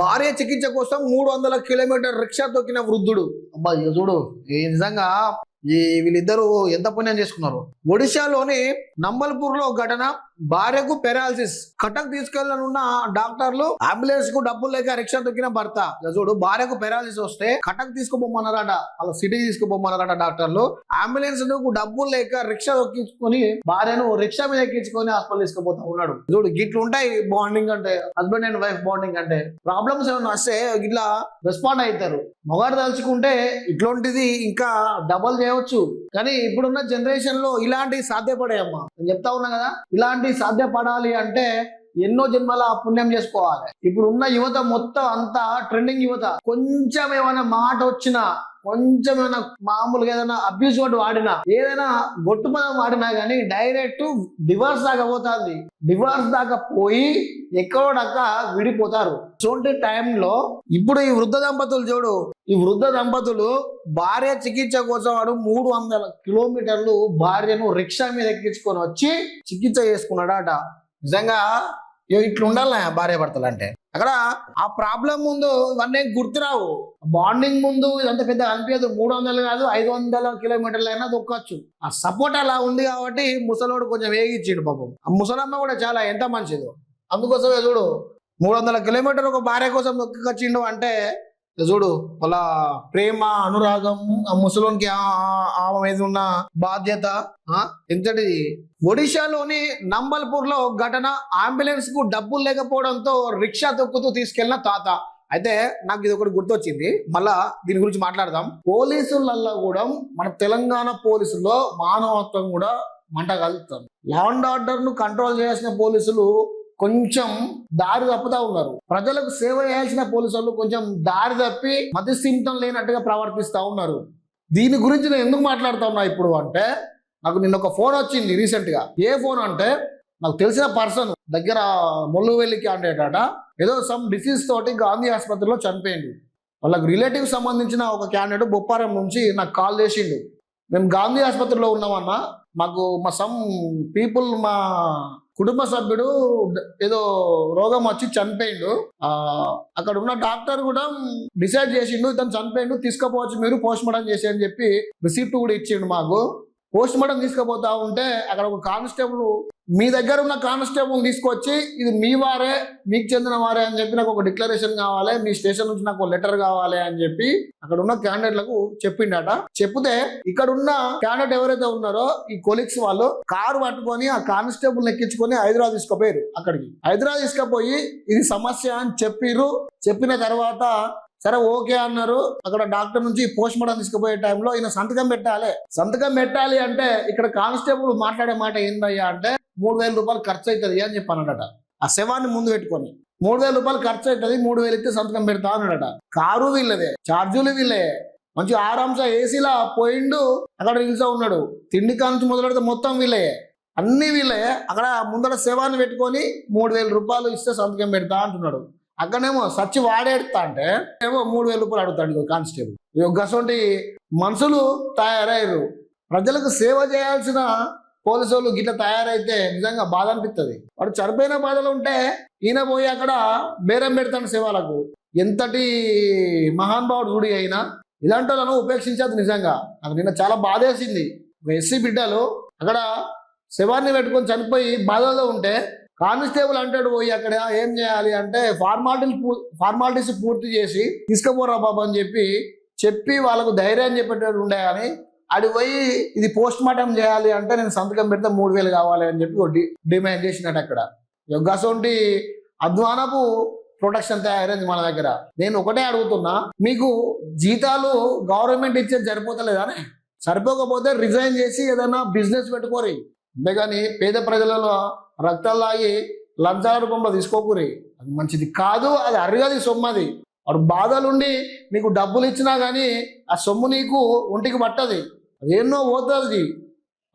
భార్య చికిత్స కోసం మూడు వందల కిలోమీటర్ రిక్షా తొక్కిన వృద్ధుడు. అబ్బా చూడు. ఈ నిజంగా ఈ వీళ్ళిద్దరూ ఎంత పుణ్యం చేసుకున్నారు? ఒడిశాలోని నంబల్పూర్లో ఘటన భార్యకు పెరాలసిస్. కటక్ తీసుకెళ్ళనున్న డాక్టర్లు అంబులెన్స్కు డబ్బులు లేక రిక్షా తొక్కిన భర్త. చూడు భార్యకు పెరాలసిస్ వస్తే కటక్ తీసుకుపోమన్నారట. వాళ్ళ సిటీ తీసుకుపోమన్నారట డాక్టర్లు. అంబులెన్స్కు డబ్బులు లేక రిక్షా తొక్కించుకొని భార్యను రిక్షా మీద ఎక్కించుకొని హాస్పిటల్ తీసుకుపోతా ఉన్నాడు. చూడు గిట్లు ఉంటాయి బాండింగ్ అంటే హస్బెండ్ అండ్ వైఫ్ బాండింగ్ అంటే. ప్రాబ్లమ్స్ ఏమైనా వస్తే ఇట్లా రెస్పాండ్ అవుతారు. మొగాడు తలుచుకుంటే ఇట్లాంటిది ఇంకా డబల్ చేయవచ్చు. కానీ ఇప్పుడున్న జనరేషన్లో ఇలాంటివి సాధ్యపడాయమ్మా. నేను చెప్తా ఉన్నా కదా ఇలాంటి సాధ్యపడాలి అంటే ఎన్నో జన్మల పుణ్యం చేసుకోవాలి. ఇప్పుడు ఉన్న యువత మొత్తం అంతా ట్రెండింగ్ యువత. కొంచెం ఏమైనా మాట వచ్చినా కొంచెం ఏమైనా మామూలుగా ఏదైనా అబ్యూస్ వర్డ్ వాడినా ఏదైనా గొట్టు పదం వాడినా కానీ డైరెక్ట్ డివోర్స్ దాకా పోతుంది. డివోర్స్ దాకా పోయి ఎక్కడో దాకా విడిపోతారు. అటువంటి టైంలో ఇప్పుడు ఈ వృద్ధ దంపతులు చూడు ఈ వృద్ధ దంపతులు భార్య చికిత్స కోసం వాడు మూడు వందల కిలోమీటర్లు భార్యను రిక్షా మీద ఎక్కించుకొని వచ్చి చికిత్స చేసుకున్నాడట. నిజంగా ఇట్లా ఉండాలి భార్య భర్తలు అంటే? అక్కడ ఆ ప్రాబ్లం ముందు ఇవన్నీ గుర్తురావు. బాండింగ్ ముందు ఇదంతా పెద్ద అనిపించదు. మూడు వందలు కాదు ఐదు వందల కిలోమీటర్లు అయినా దొక్కచ్చు. ఆ సపోర్ట్ అలా ఉంది కాబట్టి ముసలోడు కొంచెం వేగిచ్చిండు పాపం. ఆ ముసలమ్మ కూడా చాలా ఎంత మంచిదో. అందుకోసమే చూడు మూడు వందల కిలోమీటర్ ఒక భార్య కోసం దొక్కొచ్చిండు అంటే చూడు వాళ్ళ ప్రేమ అనురాగం ఆ ముసలోనికి ఆ- ఆమె మీద ఉన్న బాధ్యత ఎంతటి ఒడిశాలోని నంబల్పూర్లో ఘటన అంబులెన్స్కు డబ్బులు లేకపోవడంతో రిక్షా తొక్కుతూ తీసుకెళ్ళిన తాత. అయితే నాకు ఇది ఒకటి గుర్తొచ్చింది. మళ్ళా దీని గురించి మాట్లాడదాం. పోలీసులల్లో కూడా మన తెలంగాణ పోలీసుల్లో మానవత్వం కూడా మంట కలుగుతాం లా అండ్ ఆర్డర్ను కంట్రోల్ చేయాల్సిన పోలీసులు కొంచెం దారి తప్పుతా ఉన్నారు. ప్రజలకు సేవ చేయాల్సిన పోలీసులు కొంచెం దారి తప్పి మతిస్థిమితం లేనట్టుగా ప్రవర్తిస్తూ ఉన్నారు. దీని గురించి నేను ఎందుకు మాట్లాడుతా ఉన్నా ఇప్పుడు అంటే నాకు నిన్న ఒక ఫోన్ వచ్చింది రీసెంట్గా ఏ ఫోన్ అంటే నాకు తెలిసిన పర్సన్ దగ్గర మొల్లువెల్లి క్యాండిడేట్ ఏదో సమ్ డిసీజ్ తోటి గాంధీ ఆసుపత్రిలో చనిపోయింది వాళ్ళకి రిలేటివ్ సంబంధించిన ఒక క్యాండిడేట్ బొప్పారం నుంచి నాకు కాల్ చేసిండు. మేము గాంధీ ఆసుపత్రిలో ఉన్నామన్నా మాకు మా సమ్ పీపుల్ మా కుటుంబ సభ్యుడు ఏదో రోగం వచ్చి చనిపోయిండు. ఆ అక్కడ ఉన్న డాక్టర్ కూడా డిసైడ్ చేసిండు ఇతను చనిపోయిండు తీసుకుపోవచ్చు మీరు పోస్ట్ మార్టం చేసి అని చెప్పి రిసిప్ట్ కూడా ఇచ్చిండు మాకు. పోస్ట్ మార్టం తీసుకుపోతా ఉంటే అక్కడ ఒక కానిస్టేబుల్ మీ దగ్గర ఉన్న కానిస్టేబుల్ తీసుకొచ్చి ఇది మీ వారే మీకు చెందిన వారే అని చెప్పి నాకు ఒక డిక్లరేషన్ కావాలి మీ స్టేషన్ నుంచి నాకు లెటర్ కావాలి అని చెప్పి అక్కడ ఉన్న క్యాండిడేట్లకు చెప్పిండట. చెప్తే ఇక్కడ ఉన్న క్యాండిడేట్ ఎవరైతే ఉన్నారో ఈ కొలీగ్స్ వాళ్ళు కారు పట్టుకొని ఆ కానిస్టేబుల్ ఎక్కించుకొని హైదరాబాద్ తీసుకుపోయారు అక్కడికి. హైదరాబాద్ తీసుకుపోయి ఇది సమస్య అని చెప్పిర్రు. చెప్పిన తర్వాత సరే ఓకే అన్నారు. అక్కడ డాక్టర్ నుంచి పోస్ట్ మార్టం తీసుకుపోయే టైంలో ఈయన సంతకం పెట్టాలి. సంతకం పెట్టాలి అంటే ఇక్కడ కానిస్టేబుల్ మాట్లాడే మాట ఏందయ్యా అంటే మూడు వేల రూపాయలు ఖర్చు అవుతుంది అని చెప్పి అన్నాడట ఆ శవాన్ని ముందు పెట్టుకొని మూడు వేల రూపాయలు ఖర్చు అవుతుంది మూడు వేలు ఇస్తే సంతకం పెడతా అన్నాడట. కారు వీళ్ళదే ఛార్జీలు వీళ్ళే. మంచి ఆరాంస ఏసీలా పోయిండు అక్కడ నిల్చో ఉన్నాడు. తిండి కాంచి మొదలెడితే మొత్తం వీళ్ళే. అన్ని వీళ్ళే. అక్కడ ముందర శవాన్ని పెట్టుకొని మూడు వేల రూపాయలు ఇస్తే సంతకం పెడతా అంటున్నాడు. అక్కడేమో సచ్చి వాడేడుతా అంటే ఏమో మూడు వేల రూపాయలు అడుగుతాడు కానిస్టేబుల్. గసంటి మనుషులు తయారయ్యారు. ప్రజలకు సేవ చేయాల్సిన పోలీసు వాళ్ళు గిట్ల తయారైతే నిజంగా బాధ అనిపిస్తుంది వాడు చనిపోయిన బాధలు ఉంటే ఈయన పోయి అక్కడ బేరం పెడతాడు సేవలకు. ఎంతటి మహానుభావుడు గుడి అయినా ఇలాంటి వాళ్ళను ఉపేక్షించదు నిజంగా. నాకు నిన్న చాలా బాధేసింది. ఒక ఎస్సీ బిడ్డలు అక్కడ శవాన్ని పెట్టుకొని చనిపోయి బాధలో ఉంటే కానిస్టేబుల్ అంటాడు పోయి అక్కడ ఏం చేయాలి అంటే ఫార్మాలిటీలు ఫార్మాలిటీస్ పూర్తి చేసి తీసుకుపోరా బాబు అని చెప్పి చెప్పి వాళ్ళకు ధైర్యం చెప్పేటట్టు ఉండే కానీ ఆడి పోయి ఇది పోస్ట్ మార్టం చేయాలి అంటే నేను సంతకం పెడితే మూడు వేలు కావాలి అని చెప్పి డి- డిమాండ్ చేసినట్టు అక్కడ. యొగ్గసొంటి అధ్వానపు ప్రొటెక్షన్ తయారైంది మన దగ్గర. నేను ఒకటే అడుగుతున్నా మీకు జీతాలు గవర్నమెంట్ ఇచ్చేది సరిపోతలేదానే సరిపోకపోతే రిజైన్ చేసి ఏదైనా బిజినెస్ పెట్టుకోరి. అంతేగాని పేద ప్రజలలో రక్తాలు లాగి లంచాల రూపంలో తీసుకోకూరి. అది మంచిది కాదు అది అరిగది సొమ్మది వాడు బాధలుండి నీకు డబ్బులు ఇచ్చినా కానీ ఆ సొమ్ము నీకు ఒంటికి పట్టది. అది ఎన్నో పోతుంది.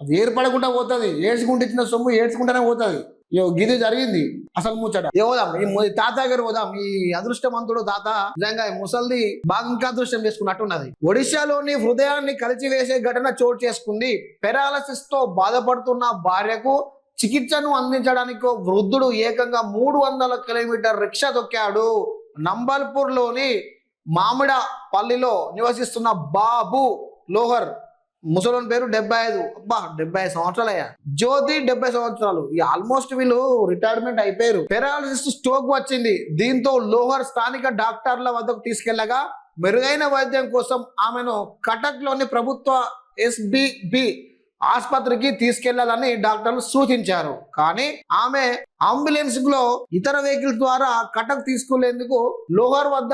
అది ఏర్పడకుండా పోతుంది. ఏడ్చుకుంటే ఇచ్చిన సొమ్ము ఏడ్చుకుంటేనే పోతుంది. ఇగో గిది జరిగింది. అసలు ముచ్చట. ఏ పోదాం. ఈ తాత గారు పోదాం. ఈ అదృష్టవంతుడు తాత నిజంగా ముసల్ది బాగా ఇంకా అదృష్టం చేసుకున్నట్టున్నది. ఒడిశాలోని హృదయాన్ని కలిచివేసే ఘటన చోటు చేసుకుంది. పెరాలసిస్తో బాధపడుతున్న భార్యకు చికిత్సను అందించడానికి వృద్ధుడు ఏకంగా మూడు వందల కిలోమీటర్ రిక్షా తొక్కాడు. నంబల్పూర్లోని మామిడపల్లిలో నివసిస్తున్న బాబు లోహర్ ముసలోని పేరు డెబ్బై ఐదు అబ్బా డెబ్బై ఐదు సంవత్సరాలయ్యా. జ్యోతి డెబ్బై సంవత్సరాలు. ఈ ఆల్మోస్ట్ వీళ్ళు రిటైర్మెంట్ అయిపోయారు. పెరాలసిస్ స్ట్రోక్ వచ్చింది. దీంతో లోహర్ స్థానిక డాక్టర్ల వద్దకు తీసుకెళ్ళగా మెరుగైన వైద్యం కోసం ఆమెను కటక్లోని ప్రభుత్వ ఎస్బిబి ఆసుపత్రికి తీసుకెళ్ళాలని డాక్టర్లు సూచించారు. కానీ ఆమె అంబులెన్స్లో ఇతర వెహికల్ ద్వారా కటక్ తీసుకెళ్ళేందుకు లోహర్ వద్ద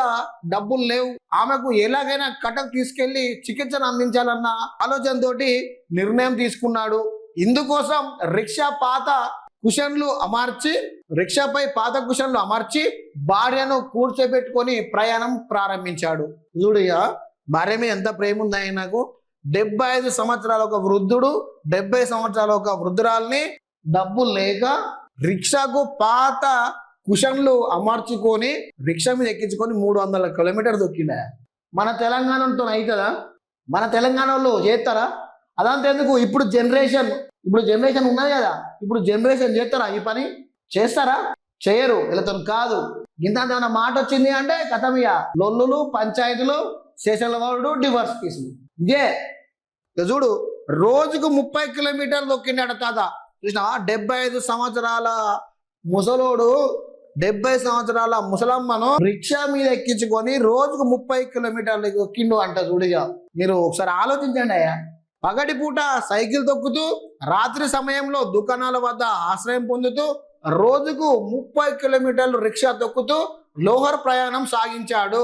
డబ్బులు లేవు. ఆమెకు ఎలాగైనా కటక్ తీసుకెళ్ళి చికిత్సను అందించాలన్న ఆలోచనతోటి నిర్ణయం తీసుకున్నాడు. ఇందుకోసం రిక్షా పాత కుషన్లు అమర్చి రిక్షాపై పాత కుషన్లు అమర్చి భార్యను కూర్చోబెట్టుకొని ప్రయాణం ప్రారంభించాడు. చూడయ్యా భార్య మీద ఎంత ప్రేమ ఉంది నాకు. డెబ్బై ఐదు సంవత్సరాల ఒక వృద్ధుడు డెబ్బై సంవత్సరాల ఒక వృద్ధురాల్ని డబ్బులు లేక రిక్షాకు పాత కుషన్లు అమర్చుకొని రిక్షా మీద ఎక్కించుకొని మూడు వందల కిలోమీటర్ దొక్కిండే. మన తెలంగాణతో అవుతుందా మన తెలంగాణ వాళ్ళు చేస్తారా? అదంతా ఎందుకు? ఇప్పుడు జనరేషన్ ఇప్పుడు జనరేషన్ ఉన్నది కదా. ఇప్పుడు జనరేషన్ చేస్తారా ఈ పని? చేస్తారా? చేయరు. వీళ్ళతో కాదు. ఇంత ఏమైనా మాట వచ్చింది అంటే కథమియా లొల్లులు పంచాయతీలు సెషన్ల వాళ్ళు డివర్స్ కేసులు ఇదే. చూడు రోజుకు ముప్పై కిలోమీటర్లు దొక్కిండాడు తాత. చూసిన డెబ్బై ఐదు సంవత్సరాల ముసలోడు డెబ్బై సంవత్సరాల ముసలమ్మను రిక్షా మీద ఎక్కించుకొని రోజుకు ముప్పై కిలోమీటర్లు దొక్కిండు అంట చూడిగా మీరు ఒకసారి ఆలోచించండి అయ్యా. పగటి పూట సైకిల్ తొక్కుతూ రాత్రి సమయంలో దుకాణాల వద్ద ఆశ్రయం పొందుతూ రోజుకు ముప్పై కిలోమీటర్లు రిక్షా తొక్కుతూ లోహర్ ప్రయాణం సాగించాడు.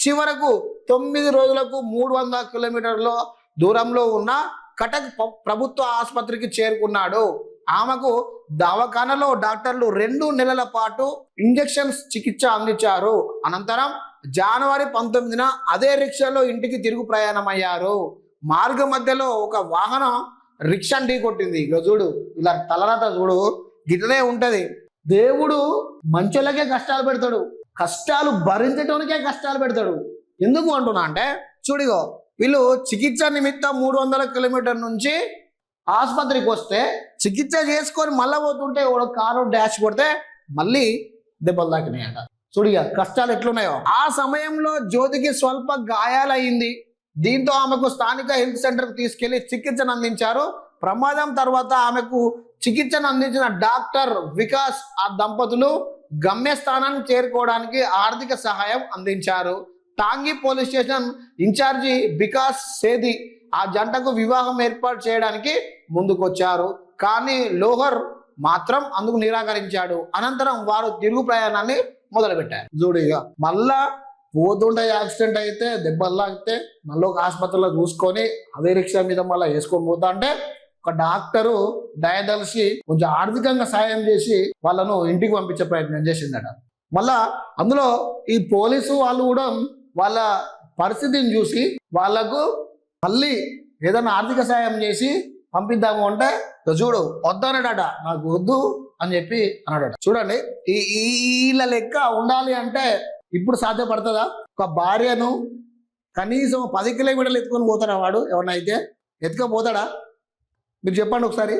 చివరకు తొమ్మిది రోజులకు మూడు వందల కిలోమీటర్ల దూరంలో ఉన్న కటక్ ప్రభుత్వ ఆసుపత్రికి చేరుకున్నాడు. ఆమెకు దవాఖానలో డాక్టర్లు రెండు నెలల పాటు ఇంజెక్షన్స్ చికిత్స అందించారు. అనంతరం జనవరి పంతొమ్మిదిన అదే రిక్షాలో ఇంటికి తిరుగు ప్రయాణం అయ్యారు మార్గ మధ్యలో ఒక వాహనం రిక్షా ఢీ కొట్టింది. ఇక చూడు ఇలా తలరాత చూడు గిట్లనే ఉంటది. దేవుడు మంచులకే కష్టాలు పెడతాడు. కష్టాలు భరించడానికే కష్టాలు పెడతాడు. ఎందుకు అంటున్నా అంటే చూడిగో వీళ్ళు చికిత్స నిమిత్తం మూడు వందల కిలోమీటర్ నుంచి ఆసుపత్రికి వస్తే చికిత్స చేసుకొని మళ్ళీ పోతుంటే ఒక కారు డాష్ కొడితే మళ్ళీ దెబ్బలు తాకినాయట. చూడిగా కష్టాలు ఎట్లున్నాయో. ఆ సమయంలో జ్యోతికి స్వల్ప గాయాలయ్యింది. దీంతో ఆమెకు స్థానిక హెల్త్ సెంటర్కు తీసుకెళ్ళి చికిత్సను అందించారు. ప్రమాదం తర్వాత ఆమెకు చికిత్సను అందించిన డాక్టర్ వికాస్ ఆ దంపతులు గమ్యస్థానానికి చేరుకోవడానికి ఆర్థిక సహాయం అందించారు. Tangi police station incharge Bikash Sethi ఆ జంటకు వివాహం ఏర్పాటు చేయడానికి ముందుకొచ్చారు. కానీ లోహర్ మాత్రం అందుకు నిరాకరించాడు. అనంతరం వారు తిరుగు ప్రయాణాన్ని మొదలుపెట్టారు. చూడు మళ్ళా పోతుంటే యాక్సిడెంట్ అయితే దెబ్బలు లాగితే మళ్ళీ ఒక ఆసుపత్రిలో చూసుకొని అదే రిక్షా మీద మళ్ళీ వేసుకొని పోతా అంటే ఒక డాక్టరు దయదలిసి కొంచెం ఆర్థికంగా సాయం చేసి వాళ్ళను ఇంటికి పంపించే ప్రయత్నం చేసిందట. మళ్ళా అందులో ఈ పోలీసు వాళ్ళు కూడా వాళ్ళ పరిస్థితిని చూసి వాళ్ళకు మళ్ళీ ఏదైనా ఆర్థిక సాయం చేసి పంపిద్దాము అంటే చూడు వద్దనడట నాకు వద్దు అని చెప్పి అన్నాడట. చూడండి ఈ ఈ- వీళ్ళ లెక్క ఉండాలి అంటే ఇప్పుడు సాధ్యపడుతుందా? ఒక భార్యను కనీసం పది కిలోమీటర్లు ఎత్తుకొని పోతాడా వాడు? ఎవరినైతే? ఎత్తుకపోతాడా మీరు చెప్పండి ఒకసారి.